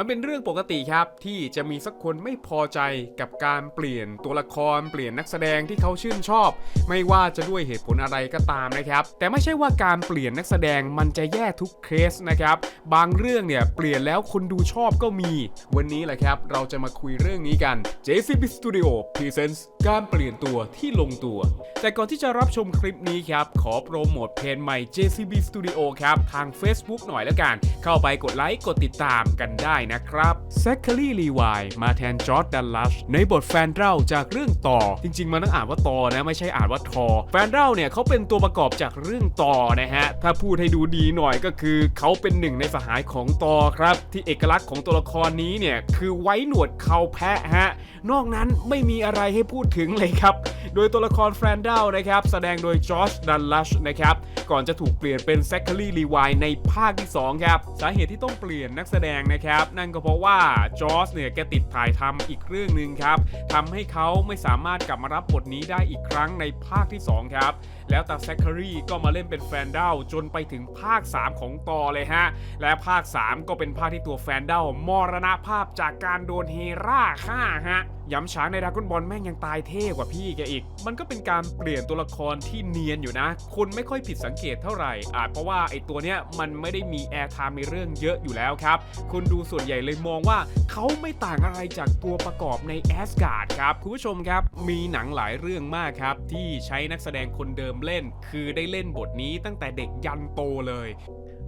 มันเป็นเรื่องปกติครับที่จะมีสักคนไม่พอใจกับการเปลี่ยนตัวละครเปลี่ยนนักแสดงที่เขาชื่นชอบ ไม่ว่าจะด้วยเหตุผลอะไรก็ตามนะครับ แต่ไม่ใช่ว่าการเปลี่ยนนักแสดงมันจะแย่ทุกเคสนะครับ บางเรื่องเนี่ยเปลี่ยนแล้วคนดูชอบก็มี วันนี้แหละครับ เราจะมาคุยเรื่องนี้กัน JCB Studio Presents การเปลี่ยนตัวที่ลงตัว แต่ก่อนที่จะรับชมคลิปนี้ครับ ขอโปรโมทเพจใหม่ JCB Studio ครับ ทาง Facebook หน่อยแล้วกัน เข้าไปกดไลค์ กดติดตามกันได้นะครับ Zachary Levi มาแทนจอร์ดดันลัชในบทแฟนเราจากเรื่องต่อ จริง ๆ มันต้องอ่านว่าต่อนะ ไม่ใช่อ่านว่าทอ แฟนเราเนี่ยเขาเป็นตัวประกอบจากเรื่องต่อนะฮะ ถ้าพูดให้ดูดีหน่อยก็คือเขาเป็นหนึ่งในสหายของต่อครับ ที่เอกลักษณ์ของตัวละครนี้เนี่ยคือไว้หนวดเขาแพะฮะนอกนั้นไม่มีอะไรให้พูดถึงเลยครับ โดยตัวละครแฟรนเดลนะครับ แสดงโดยจอร์จดันลัชนะครับ ก่อนจะถูกเปลี่ยนเป็นแซคคารีลีวายในภาคที่ 2 ครับ สาเหตุที่ต้องเปลี่ยนนักแสดงนะครับ นั่นก็เพราะว่าจอร์จเนี่ยแกติดถ่ายทำอีกเรื่องหนึ่งครับทำให้เขาไม่สามารถกลับมารับบทนี้ได้อีกครั้งในภาคที่ 2 ครับ แล้วตาแซคคารีก็มาเล่นเป็นแฟนเดลจนไปถึงภาค 3 ของต่อเลยฮะ และภาค 3 ก็เป็นภาคที่ตัวแฟนเดลมรณภาพจากการโดนเฮราฆ่าฮะ ย้ำช้างในดราก้อนบอลแม่งยังตายเท่กว่าพี่แกอีก มันก็เป็นการเปลี่ยนตัวละครที่เนียนอยู่นะ คนไม่ค่อยผิดสังเกตเท่าไหร่อาจเพราะว่าไอตัวเนี้ยมันไม่ได้มีแอร์ไทม์ในเรื่องเยอะอยู่แล้วครับ คนดูส่วนใหญ่เลยมองว่าเขาไม่ต่างอะไรจากตัวประกอบในแอสการ์ดครับคุณผู้ชมครับ มีหนังหลายเรื่องมากครับ ที่ใช้นักแสดงคนเดิมเล่น คือได้เล่นบทนี้ตั้งแต่เด็กยันโตเลย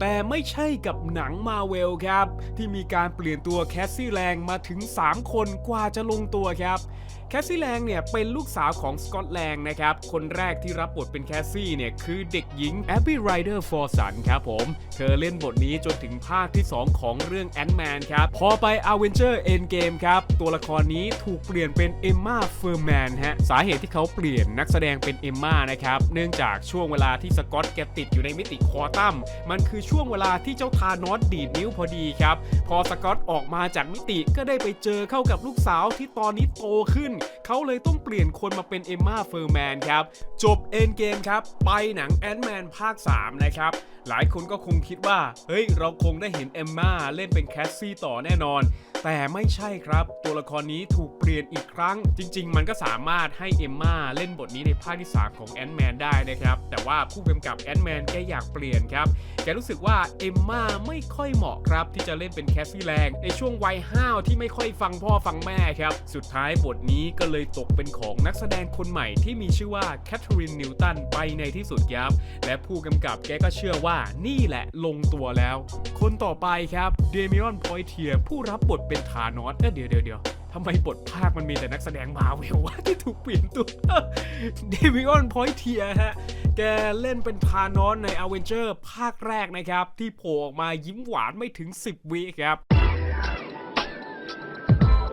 แต่ไม่ใช่กับหนังมาเวลครับ ที่มีการเปลี่ยนตัวแคสซี่แลงมาถึง 3 คนกว่าจะลงตัวครับ แคสซี่แลงเนี่ยเป็นลูกสาวของสกอตแลงนะครับ คนแรกที่รับบทเป็นแคสซี่เนี่ยคือเด็กหญิงแอบบี้ไรเดอร์ฟอร์สันครับผม เธอเล่นบทนี้จนถึงภาคที่ 2 ของเรื่องแอนด์แมนครับ พอไป a v e n g e r Endgame ครับ ตัวละครนี้ถูกเปลี่ยนเป็นเอมมาเฟอร์แมนฮะ สาเหตุที่เขาเปลี่ยนนักแสดงเป็นเอมมานะครับ เนื่องจากช่วงเวลาที่สกอตแกติดอยู่ในมิติคอตัมมันคือช่วงเวลาที่เจ้าทานอสดีดนิ้วพอดีครับ พอสกอตออกมาจากมิติก็ได้ไปเจอเข้ากับลูกสาวที่ตอนนี้โตขึ้นเขาเลยต้องเปลี่ยนคนมาเป็นเอมมาเฟอร์แมนครับ จบเอ็นเกมครับ ไปหนังแอนด์แมนภาค 3 นะครับ หลายคนก็คงคิดว่า เฮ้ย เราคงได้เห็นเอมมาเล่นเป็นแคสซี่ต่อแน่นอน แต่ไม่ใช่ครับ ตัวละครนี้ถูกเปลี่ยนอีกครั้ง จริง ๆ มันก็สามารถให้เอมมาเล่นบทนี้ในภาคที่ 3 ของแอนด์แมนได้นะครับ แต่ว่าผู้กำกับแอนด์แมนแกอยากเปลี่ยนครับ แกรู้สึกว่าเอมมาไม่ค่อยเหมาะครับ ที่จะเล่นเป็นแคสซี่แลงในช่วงวัยห้าวที่ไม่ค่อยฟังพ่อฟังแม่ครับ สุดท้ายบทนี้ก็เลยตกเป็นของนักแสดงคนใหม่ที่มีชื่อว่าแคทเธอรีนนิวตันไปในที่สุดครับและผู้กำกับแกก็เชื่อว่านี่แหละลงตัวแล้ว คนต่อไปครับเดมิออนพอยเทียผู้รับบทเป็นธานอสเอ้ยเดี๋ยวเดี๋ยวเดี๋ยวทำไมบทภาคมันมีแต่นักแสดงมาเวลวะที่ถูกเปลี่ยนตัวเดวิออนพอยเทียฮะ แกเล่นเป็นธานอสในอเวนเจอร์ภาคแรกนะครับ ที่โผล่ออกมายิ้มหวานไม่ถึง 10วิครับ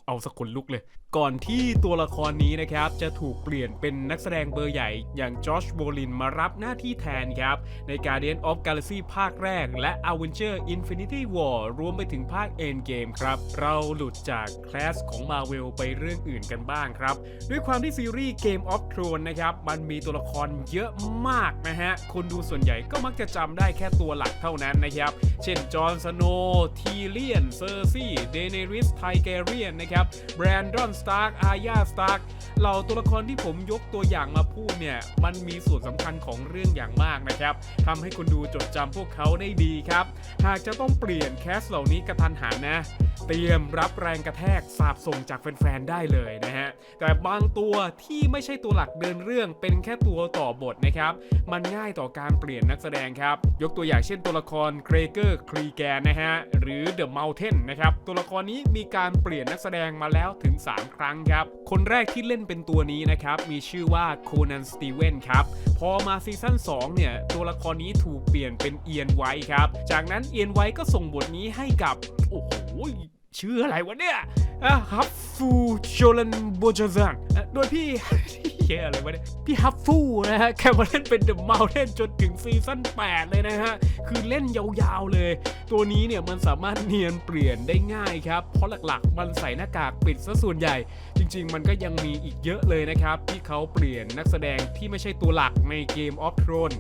เอาสักคนลุกเลย ก่อนที่ตัวละครนี้นะครับจะถูกเปลี่ยนเป็นนักแสดงเบอร์ใหญ่อย่างจอชโบลินมารับหน้าที่แทนครับใน Guardian of Galaxy ภาคแรก และ Avenger Infinity War รวมไปถึงภาค Endgame ครับ เราหลุดจากคลาสของ Marvel ไปเรื่องอื่นกันบ้างครับ ด้วยความที่ซีรีส์ Game of Thrones นะครับ มันมีตัวละครเยอะมากนะฮะ คนดูส่วนใหญ่ก็มักจะจำได้แค่ตัวหลักเท่านั้นนะครับ เช่น จอห์นสโนว์ทีเลียน เซอร์ซี่ เดเนริส ไทเกเรียนนะครับ แบรนดอน สตาร์กอาญาสตาร์กเหล่าตัวละครที่ผมยกตัวอย่างมาพูดเนี่ยมันมีส่วนสำคัญของเรื่องอย่างมากนะครับทำให้คนดูจดจำพวกเขาได้ดีครับ หากจะต้องเปลี่ยนแคสเหล่านี้กระทันหันนะ เตรียมรับแรงกระแทกสาบส่งจากแฟนๆได้เลยนะฮะ แต่บางตัวที่ไม่ใช่ตัวหลักเดินเรื่องเป็นแค่ตัวต่อบทนะครับ มันง่ายต่อการเปลี่ยนนักแสดงครับ ยกตัวอย่างเช่นตัวละครเครเกอร์ครีแกนนะฮะ หรือเดอะเมลเทนนะครับ ตัวละครนี้มีการเปลี่ยนนักแสดงมาแล้วถึง 3 ครั้งครับ คนแรกที่เล่นเป็นตัวนี้นะครับ มีชื่อว่าโคนันสตีเวนครับ พอมาซีซั่น2เนี่ยตัวละครนี้ถูกเปลี่ยนเป็นเอียนไวท์ครับ จากนั้นเอียนไวท์ก็ส่งบทนี้ให้กับ โอ้โหชื่ออะไรวะเนี่ยฮับฟูโชลันโบจาซันโดยพี่เฮียอะไรวะเนี่ยพี่ฮับฟูนะฮะแกมาเล่นเป็นเดอะเมลเทนจนถึงซีซั่น8 เลยนะฮะ คือเล่นยาวๆเลย ตัวนี้เนี่ยมันสามารถเนียนเปลี่ยนได้ง่ายครับ เพราะหลักๆ มันใส่หน้ากากปิดซะส่วนใหญ่ จริงๆ มันก็ยังมีอีกเยอะเลยนะครับ ที่เขาเปลี่ยนนักแสดงที่ไม่ใช่ตัวหลักในเกมออฟทรอน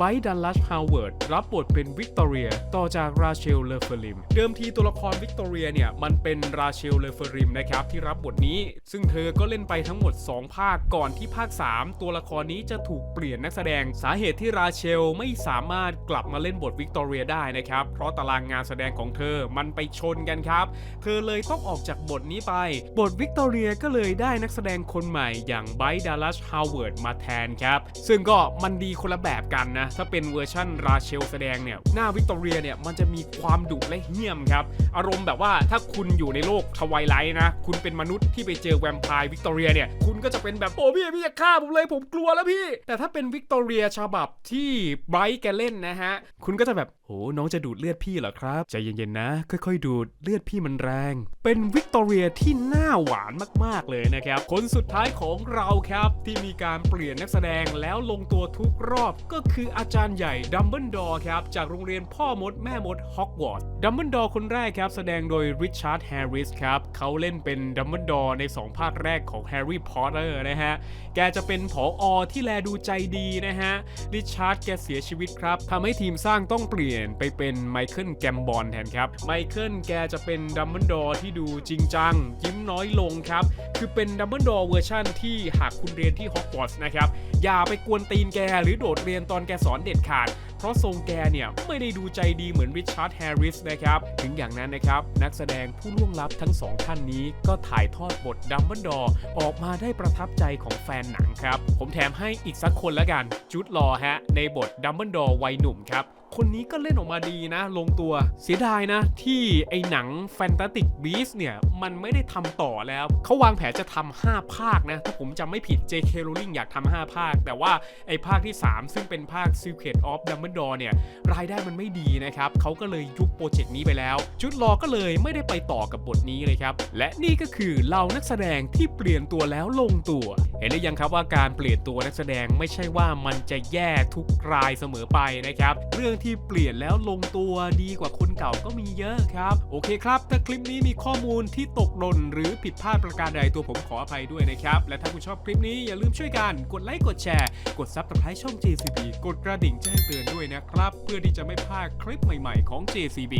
ไบร์ดันลัชฮาวเวิร์ดรับบทเป็นวิกตอเรีย ต่อจากราเชลเลอเฟริม เดิมทีตัวละครวิกตอเรียเนี่ย มันเป็นราเชลเลอเฟริมนะครับ ที่รับบทนี้ ซึ่งเธอก็เล่นไปทั้งหมด 2 ภาคก่อนที่ภาค 3 ตัวละครนี้จะถูกเปลี่ยนนักแสดงสาเหตุที่ราเชลไม่สามารถกลับมาเล่นบทวิกตอเรียได้นะครับ เพราะตารางงานแสดงของเธอมันไปชนกันครับ เธอเลยต้องออกจากบทนี้ไป บทวิกตอเรียก็เลยได้นักแสดงคนใหม่อย่างไบรท์ดัลลัสฮาวเวิร์ดมาแทนครับ ซึ่งก็มันดีคนละแบบกันนะถ้าเป็นเวอร์ชั่นราเชลแสดงเนี่ย หน้าวิกตอเรียเนี่ย มันจะมีความดุและเหี้ยมครับ อารมณ์แบบว่าถ้าคุณอยู่ในโลกทวายไลท์นะ คุณเป็นมนุษย์ที่ไปเจอแวมไพร์วิกตอเรียเนี่ย คุณก็จะเป็นแบบ โอ้พี่ พี่จะฆ่าผมเลยผมกลัวแล้วพี่ แต่ถ้าเป็นวิกตอเรียฉบับที่ไบรท์แกเล่นนะฮะ คุณก็จะแบบโหน้องจะดูดเลือดพี่เหรอครับใจเย็นๆนะ ค่อยๆ ดูดเลือดพี่มันแรง เป็นวิกตอเรียที่หน้าหวานมากๆเลยนะครับคนสุดท้ายของเราครับที่มีการเปลี่ยนนักแสดงแล้วลงตัวทุกรอบก็คืออาจารย์ใหญ่ดัมเบิลดอร์ครับจากโรงเรียนพ่อมดแม่มดฮอกวอตส์ดัมเบิลดอร์คนแรกครับแสดงโดยริชาร์ดแฮร์ริสครับเขาเล่นเป็นดัมเบิลดอร์ใน 2 ภาคแรกของแฮร์รี่พอตเตอร์นะฮะ แกจะเป็นผออที่แลดูใจดีนะฮะริชาร์ดแกเสียชีวิตครับทำให้ทีมสร้างต้องเปลี่ยนไปเป็นไมเคิลแกมบอลแทนครับไมเคิลแกจะเป็นดัมเบิลดอร์ที่ดูจริงจัง ยิ้มน้อยลงครับ คือเป็นดัมเบิลดอร์เวอร์ชั่นที่หากคุณเรียนที่ฮอกวอตส์นะครับอย่าไปกวนตีนแกหรือโดดเรียนตอนแกสอนเด็ดขาด เพราะทรงแกเนี่ยไม่ได้ดูใจดีเหมือนริชาร์ดแฮร์ริสนะครับ ถึงอย่างนั้นนะครับ นักแสดงผู้ล่วงลับทั้งสองท่านนี้ก็ถ่ายทอดบทดัมเบิลดอร์ออกมาได้ประทับใจของแฟนหนังครับ ผมแถมให้อีกสักคนละกันจุดลอฮะในบทดัมเบิลดอร์วัยหนุ่มครับคนนี้ก็เล่นออกมาดีนะ ลงตัวเสียดายนะ ที่ไอ้หนัง Fantastic Beasts เนี่ย มันไม่ได้ทำต่อแล้ว เขาวางแผนจะทำ5ภาคนะ ถ้าผมจำไม่ผิด J.K. Rowling อยากทำ5ภาค แต่ว่าไอ้ภาคที่ 3 ซึ่งเป็นภาค Secret of Dumbledore เนี่ย รายได้มันไม่ดีนะครับ เขาก็เลยยุบโปรเจกต์นี้ไปแล้ว จุดรอก็เลยไม่ได้ไปต่อกับบทนี้เลยครับ และนี่ก็คือเหล่านักแสดงที่เปลี่ยนตัวแล้วลงตัว เห็นหรือยังครับว่าการเปลี่ยนตัวนักแสดงไม่ใช่ว่ามันจะแย่ทุกรายเสมอไปนะครับ เรื่องที่เปลี่ยนแล้วลงตัวดีกว่าคนเก่าก็มีเยอะครับ โอเคครับ ถ้าคลิปนี้มีข้อมูลที่ตกหล่นหรือผิดพลาดประการใดตัวผมขออภัยด้วยนะครับ และถ้าคุณชอบคลิปนี้อย่าลืมช่วยกัน กดไลค์กดแชร์ กดซับสไครต์ช่อง JCB กดกระดิ่งแจ้งเตือนด้วยนะครับ เพื่อที่จะไม่พลาดคลิปใหม่ๆของ JCB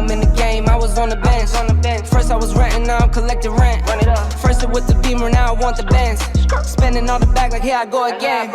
I'm in the game, I was on the bench. On the bench. First I was renting, now I'm collecting rent. Run it up. First it with the beamer, now I want the bands. Spending all the bag like here I go again.